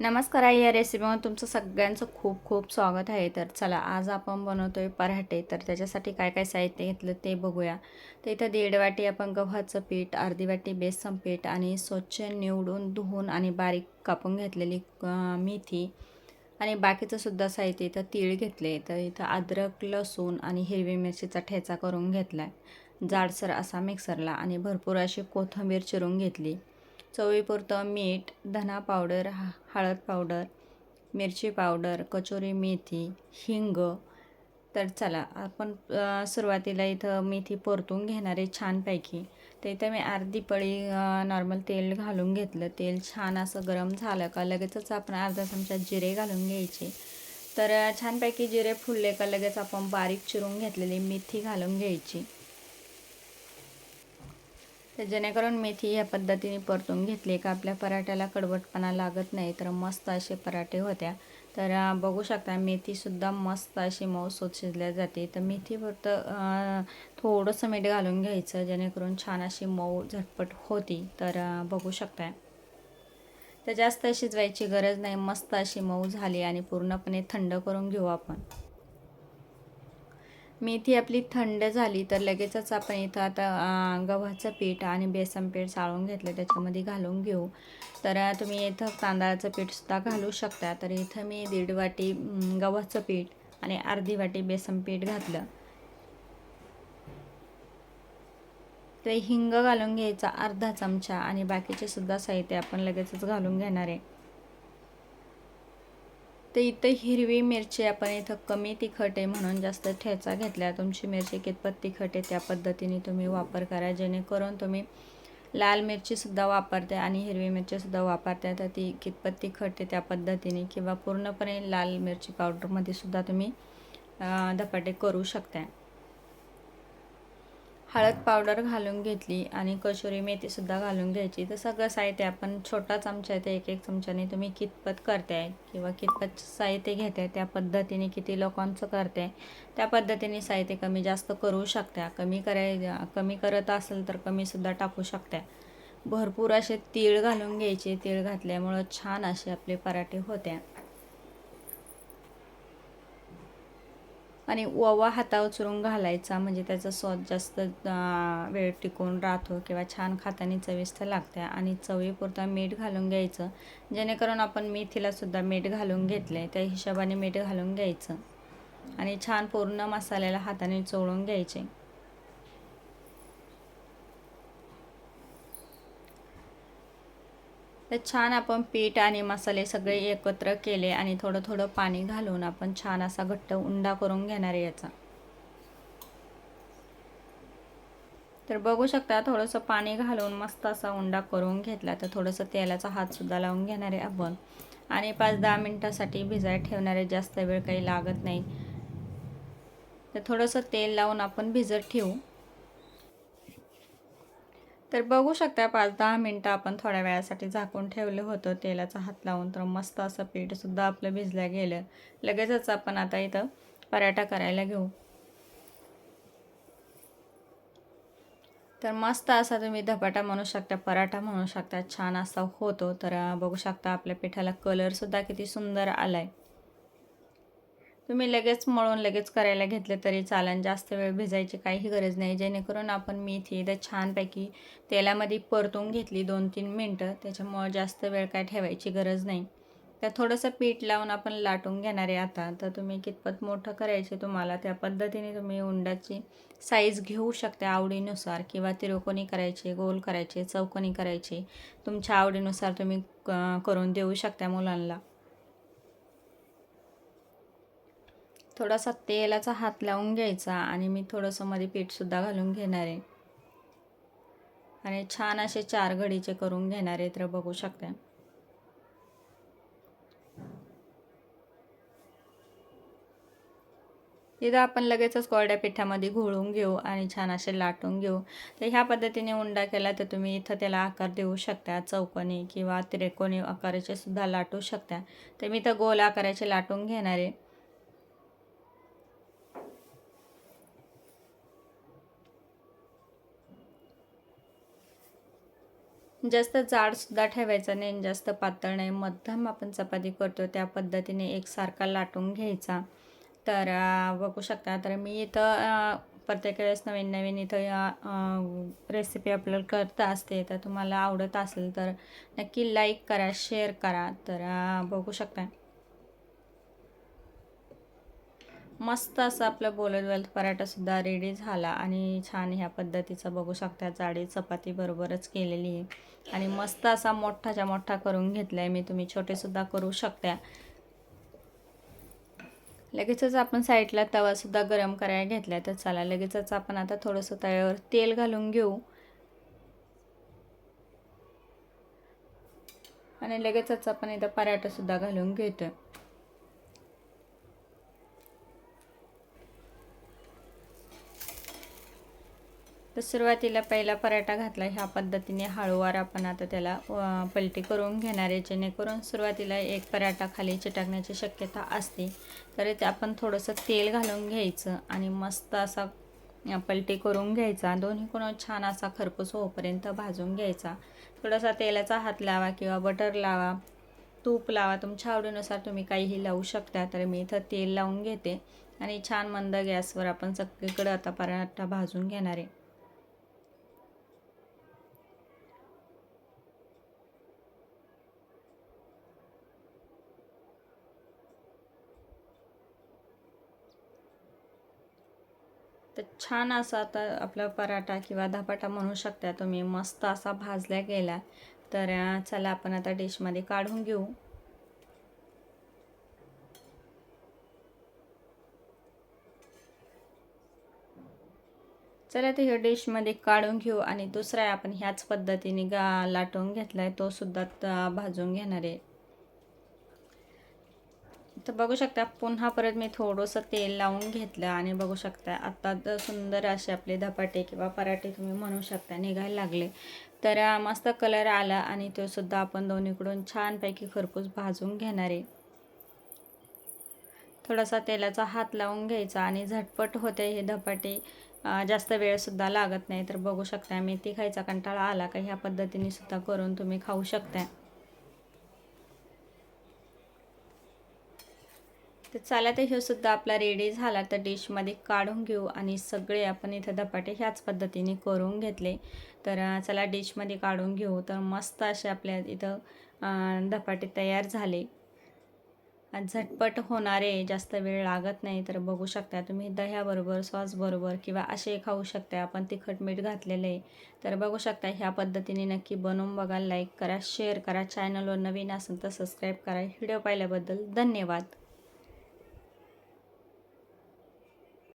नमस्कार आई या रेसिपीमध्ये तुमचं सगळ्यांचं खूप खूप स्वागत आहे. तर चला आज आपण बनवतो आहे पराठे. तर त्याच्यासाठी काय काय साहित्य घेतलं ते बघूया. तर इथं दीड वाटी आपण गव्हाचं पीठ अर्धी वाटी बेसन पीठ आणि स्वच्छ निवडून धुवून आणि बारीक कापून घेतलेली मेथी आणि बाकीचं सुद्धा साहित्य इथं तीळ घेतले तर इथं अद्रक लसूण आणि हिरवी मिरचीचा ठेचा करून घेतला आहे जाडसर असा मिक्सरला आणि भरपूर अशी कोथिंबीर चिरून घेतली. चवीपुरतं मीठ धना पावडर हा हळद पावडर मिरची पावडर कचोरी मेथी हिंग. तर चला आपण सुरुवातीला इथं मेथी परतून घेणारे छानपैकी. तर इथं मी अर्धी पळी नॉर्मल तेल घालून घेतलं. तेल छान असं गरम झालं का लगेचच आपण अर्धा चमचा जिरे घालून घ्यायचे. तर छानपैकी जिरे फुलले का लगेच आपण बारीक चिरून घेतलेली मेथी घालून घ्यायची. तर जेणेकरून मेथी ह्या पद्धतीने परतून घेतली. का आपल्या पराठ्याला कडवटपणा लागत नाही तर मस्त असे पराठे होत्या. तर बघू शकता मेथीसुद्धा मस्त अशी मऊसूत शिजल्या जाते. तर मेथी फक्त थोडंसं मीठ घालून घ्यायचं जेणेकरून छान अशी मऊ झटपट होती. तर बघू शकता. तर जास्त शिजवायची गरज नाही. मस्त अशी मऊ झाली आणि पूर्णपणे थंड करून घेऊ आपण. मेथी आपली थंड झाली तर लगेचच आपण इथं आता गव्हाचं पीठ आणि बेसन पीठ चाळून घेतलं त्याच्यामध्ये घालून घेऊ. तर तुम्ही इथं तांदळाचं पीठसुद्धा घालू शकता. तर इथं मी दीड वाटी गव्हाचं पीठ आणि अर्धी वाटी बेसन पीठ घातलं. ते हिंग घालून घ्यायचा अर्धा चमचा आणि बाकीचे सुद्धा साहित्य आपण लगेचच घालून घेणार आहे. तर इथं हिरवी मिरची आपण इथं कमी तिखट आहे म्हणून जास्त ठेचा घेतला तुमची मिरची कितपत तिखट आहे त्या पद्धतीने तुम्ही वापर करा. जेणेकरून तुम्ही लाल मिरचीसुद्धा वापरते आणि हिरवी मिरचीसुद्धा वापरते. तर ती कितपत तिखट आहे त्या पद्धतीने किंवा पूर्णपणे लाल मिरची पावडरमध्ये सुद्धा तुम्ही धपाटे करू शकता हळद पावडर घालून घेतली आणि कसुरी मेथीसुद्धा घालून घ्यायची. तर सगळं साहित्य आपण छोटा चमचा आहे एक एक चमच्याने तुम्ही कितपत करताय किंवा कितपत साहित्य घेते त्या पद्धतीने किती लोकांचं करते त्या पद्धतीने साहित्य कमी जास्त करू शकता. कमी कराय कमी करत असेल तर कमीसुद्धा टाकू शकता. भरपूर असे तीळ घालून घ्यायचे. तीळ घातल्यामुळं छान असे आपले पराठे होत्या. आणि ओवा हाता उचरून घालायचा म्हणजे त्याचा स्वाद जास्त वेळ टिकून राहतो किंवा छान खातानी चविष्ट लागते. आणि चवीपुरता मीठ घालून घ्यायचं. जेणेकरून आपण मेथीलासुद्धा मीठ घालून घेतले त्या हिशोबाने मीठ घालून घ्यायचं. आणि छान पूर्ण मसाल्याला हाताने चोळून घ्यायचे. तर छान आपण पीठ आणि मसाले सगळे एकत्र केले आणि थोडं थोडं पाणी घालून आपण छान असा घट्ट उंडा करून घेणार आहे याचा. तर बघू शकता थोडंसं पाणी घालून मस्त असा उंडा करून घेतला. तर थोडंसं तेलाचा हातसुद्धा लावून घेणार आहे आपण. आणि पाच दहा मिनटासाठी भिजायला ठेवणार आहे जास्त वेळ काही लागत नाही. तर थोडंसं तेल लावून आपण भिजत ठेवू. तर बघू शकता पाच दहा मिनटं आपण थोड्या वेळासाठी झाकून ठेवलं होतं. तेलाचा हात लावून तर मस्त असं पीठसुद्धा आपलं भिजलं गेलं. लगेचच आपण आता इथं पराठा करायला घेऊ. तर मस्त असा तुम्ही धपाटा म्हणू शकता पराठा म्हणू शकता. छान असा होतो. तर बघू शकता आपल्या पिठाला कलरसुद्धा किती सुंदर आला आहे तुम्ही लगेच मळून लगेच करायला घेतले तरी चालन. जास्त वेळ भिजायची काहीही गरज नाही. जेणेकरून आपण मेथी इथं छानपैकी तेलामध्ये परतून घेतली दोन तीन मिनटं. त्याच्यामुळं जास्त वेळ काय ठेवायची गरज नाही. तर थोडंसं पीठ लावून आपण लाटून घेणार आहे आता. तर तुम्ही कितपत मोठं करायचे तुम्हाला त्या पद्धतीने तुम्ही उंडाची साईज घेऊ शकता आवडीनुसार. किंवा तिरकोणी करायचे गोल करायचे चौकोनी करायचे. तुमच्या आवडीनुसार तुम्ही करून देऊ शकता मुलांना. थोडासा तेलाचा हात लावून घ्यायचा आणि मी थोडंसं मध्ये पीठसुद्धा घालून घेणार आहे. आणि छान असे चार घडीचे करून घेणार आहे तर बघू शकता इथं आपण लगेचच कोरड्या पिठामध्ये घोळून घेऊ आणि छान असे लाटून घेऊ. तर ह्या पद्धतीने उंडा केला तर तुम्ही इथं त्याला आकार देऊ शकता. चौकोनी किंवा त्रिकोणी आकाराचे सुद्धा लाटू शकता. तर मी इथं गोल आकाराचे लाटून घेणार आहे. जास्त जाडसुद्धा ठेवायचा नाही जास्त पातळ नाही. मध्यम आपण चपाती करतो त्या पद्धतीने एकसारखा लाटून घ्यायचा. तर बघू शकता तर मी इथं प्रत्येक वेळेस नवीन नवीन इथं रेसिपी अपलोड करत असते. तर तुम्हाला आवडत असेल तर नक्की लाईक करा शेअर करा. तर बघू शकता. मस्त असं आपलं बोलत बोलत पराठासुद्धा रेडी झाला आणि छान ह्या पद्धतीचा बघू शकता जाडी चपाती बरोबरच केलेली आहे. आणि मस्त असा मोठाच्या मोठा करून घेतला आहे मी तुम्ही छोटेसुद्धा करू शकता. लगेचच आपण साईडला तवासुद्धा गरम करायला घेतला तर चला लगेचच आपण आता थोडंसं तव्यावर तेल घालून घेऊ. आणि लगेचच आपण इथं पराठासुद्धा घालून घेतोय. तर सुरुवातीला पहिला पराठा घातला ह्या पद्धतीने. हळूवार आपण आता त्याला पलटी करून घेणार आहे. जेणेकरून सुरुवातीला एक पराठा खाली चिटकण्याची शक्यता असते. तर ते आपण थोडंसं तेल घालून घ्यायचं आणि मस्त असा पलटी करून घ्यायचा. दोन्ही कोण छान असा खरपूस होईपर्यंत भाजून घ्यायचा. थोडासा तेलाचा हात लावा किंवा बटर लावा तूप लावा. तुमच्या आवडीनुसार तुम्ही काहीही लावू शकता. तर मी इथं तेल लावून घेते आणि छान मंद गॅसवर आपण सगळीकडं आता पराठा भाजून घेणार आहे. तर छान असा आता आपला पराठा किंवा धपाटा म्हणू शकता तुम्ही. मस्त असा भाजला गेला तर चला आपण आता डिशमध्ये काढून घेऊ. चला तर ह्या डिशमध्ये काढून घेऊ आणि दुसरा आहे आपण ह्याच पद्धतीने गा लाटून घेतला आहे तो सुद्धा भाजून घेणार आहे. तर बघू शकता पुन्हा परत मी थोडंसं तेल लावून घेतलं आणि बघू शकता आता तर सुंदर असे आपले धपाटे किंवा पराठे तुम्ही म्हणू शकता निघायला लागले. तर मस्त कलर आला आणि तो सुद्धा आपण दोन्हीकडून छानपैकी खरपूस भाजून घेणार आहे. थोडासा तेलाचा हात लावून घ्यायचा आणि झटपट होते हे धपाटे. जास्त वेळसुद्धा लागत नाही. तर बघू शकता मेथी खायचा कंटाळा आला का? ह्या पद्धतीने सुद्धा करून तुम्ही खाऊ शकता. तर चला तर हे सुद्धा आपला रेडी झाला. तर डिशमध्ये काढून घेऊ आणि सगळे आपण इथं धपाटे ह्याच पद्धतीने करून घेतले. तर चला डिशमध्ये काढून घेऊ. तर मस्त असे आपल्या इथं धपाटे तयार झाले. झटपट होणारे जास्त वेळ लागत नाही. तर बघू शकता तुम्ही दह्याबरोबर सॉसबरोबर किंवा असे खाऊ शकता. आपण तिखट मीठ घातलेलं आहे. तर बघू शकता ह्या पद्धतीने नक्की बनवून बघा लाईक करा शेअर करा. चॅनलवर नवीन असेल तर सबस्क्राईब करा. व्हिडिओ पाहिल्याबद्दल धन्यवाद.